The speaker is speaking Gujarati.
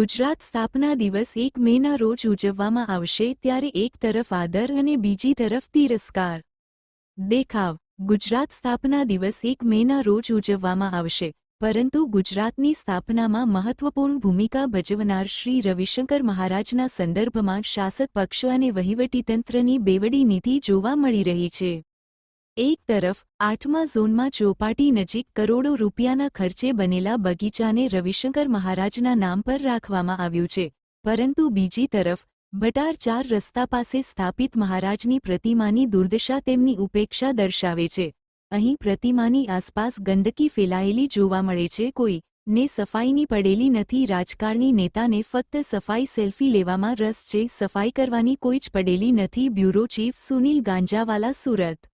ગુજરાત સ્થાપના દિવસ એક મેના રોજ ઉજવવામાં આવશે ત્યારે એક તરફ આદર અને બીજી તરફ તિરસ્કાર. દેખાવ. ગુજરાત સ્થાપના દિવસ એક મેના રોજ ઉજવવામાં આવશે, પરંતુ ગુજરાતની સ્થાપનામાં મહત્વપૂર્ણ ભૂમિકા ભજવનાર શ્રી રવિશંકર મહારાજના સંદર્ભમાં શાસક પક્ષ અને વહીવટીતંત્રની બેવડી નીતિ જોવા મળી રહી છે. એક તરફ, આઠમા ઝોનમાં ચોપાટી નજીક કરોડો રૂપિયાના ખર્ચે બનેલા બગીચાને રવિશંકર મહારાજના નામ પર રાખવામાં આવ્યું છે. પરંતુ બીજી તરફ, ભટાર ચાર રસ્તા પાસે સ્થાપિત મહારાજની પ્રતિમાની દુર્દશા તેમની ઉપેક્ષા દર્શાવે છે. અહીં પ્રતિમાની આસપાસ ગંદકી ફેલાયેલી જોવા મળે છે. કોઈ ને સફાઈની પડેલી નથી. રાજકારણી નેતાને ફક્ત સફાઈ સેલ્ફી લેવામાં રસ છે. સફાઈ કરવાની કોઈ જ પડેલી નથી. Bureau chief Sunil Ganjawala Surat